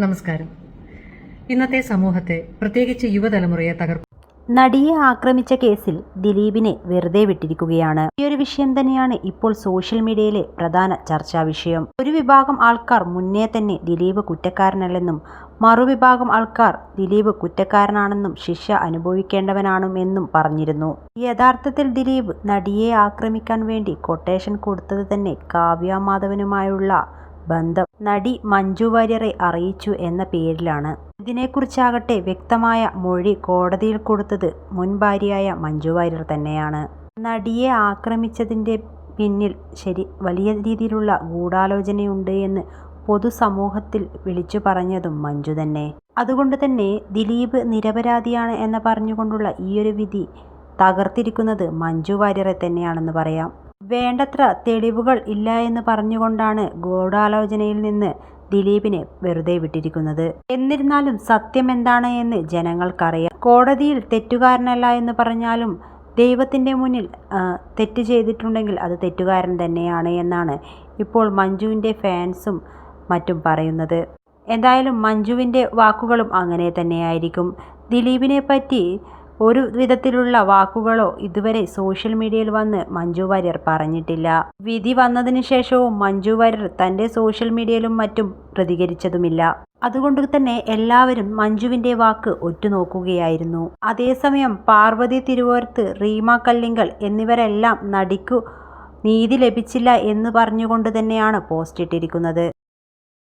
നമസ്കാരം. ഇന്നത്തെ സമൂഹത്തെ പ്രത്യേകിച്ച് യുവതലമുറയെ തകർക്കും നടിയെ ആക്രമിച്ച കേസിൽ ദിലീപിനെ വെറുതെ വിട്ടിരിക്കുകയാണ്. ഈ ഒരു വിഷയം തന്നെയാണ് ഇപ്പോൾ സോഷ്യൽ മീഡിയയിലെ പ്രധാന ചർച്ചാ വിഷയം. ഒരു വിഭാഗം ആൾക്കാർ മുന്നേ തന്നെ ദിലീപ് കുറ്റക്കാരനല്ലെന്നും മറുവിഭാഗം ആൾക്കാർ ദിലീപ് കുറ്റക്കാരനാണെന്നും ശിക്ഷ അനുഭവിക്കേണ്ടവനാണെന്നും പറഞ്ഞിരുന്നു. യഥാർത്ഥത്തിൽ ദിലീപ് നടിയെ ആക്രമിക്കാൻ വേണ്ടി കൊട്ടേഷൻ കൊടുത്തത് തന്നെ കാവ്യ മാധവനുമായുള്ള ബന്ധം നടി മഞ്ജു വാര്യരെ അറിയിച്ചു എന്ന പേരിലാണ്. ഇതിനെക്കുറിച്ചാകട്ടെ വ്യക്തമായ മൊഴി കോടതിയിൽ കൊടുത്തത് മുൻ ഭാര്യയായ മഞ്ജു വാര്യർ തന്നെയാണ്. നടിയെ ആക്രമിച്ചതിന്റെ പിന്നിൽ ശരി വലിയ രീതിയിലുള്ള ഗൂഢാലോചനയുണ്ട് എന്ന് പൊതുസമൂഹത്തിൽ വിളിച്ചു പറഞ്ഞതും മഞ്ജു തന്നെ. അതുകൊണ്ട് തന്നെ ദിലീപ് നിരപരാധിയാണ് എന്ന് പറഞ്ഞുകൊണ്ടുള്ള ഈയൊരു വിധി തകർത്തിരിക്കുന്നത് മഞ്ജു വാര്യരെ തന്നെയാണെന്ന് പറയാം. വേണ്ടത്ര തെളിവുകൾ ഇല്ല എന്ന് പറഞ്ഞുകൊണ്ടാണ് ഗൂഢാലോചനയിൽ നിന്ന് ദിലീപിനെ വെറുതെ വിട്ടിരിക്കുന്നത്. എന്നിരുന്നാലും സത്യം എന്താണ് എന്ന് ജനങ്ങൾക്കറിയാം. കോടതിയിൽ തെറ്റുകാരനല്ല എന്ന് പറഞ്ഞാലും ദൈവത്തിന്റെ മുന്നിൽ തെറ്റ് ചെയ്തിട്ടുണ്ടെങ്കിൽ അത് തെറ്റുകാരൻ തന്നെയാണ് എന്നാണ് ഇപ്പോൾ മഞ്ജുവിന്റെ ഫാൻസും മറ്റും പറയുന്നത്. എന്തായാലും മഞ്ജുവിന്റെ വാക്കുകളും അങ്ങനെ തന്നെയായിരിക്കും. ദിലീപിനെ പറ്റി ഒരു വിധത്തിലുള്ള വാക്കുകളോ ഇതുവരെ സോഷ്യൽ മീഡിയയിൽ വന്ന് മഞ്ജു വാര്യർ പറഞ്ഞിട്ടില്ല. വിധി വന്നതിന് ശേഷവും മഞ്ജു വാര്യർ തന്റെ സോഷ്യൽ മീഡിയയിലും മറ്റും പ്രതികരിച്ചതുമില്ല. അതുകൊണ്ട് തന്നെ എല്ലാവരും മഞ്ജുവിന്റെ വാക്ക് ഒറ്റുനോക്കുകയായിരുന്നു. അതേസമയം പാർവതി തിരുവോരത്ത് റീമ കല്ലിങ്കൽ എന്നിവരെല്ലാം നടിക്കു നീതി ലഭിച്ചില്ല എന്ന് പറഞ്ഞുകൊണ്ട് തന്നെയാണ് പോസ്റ്റ് ഇട്ടിരിക്കുന്നത്.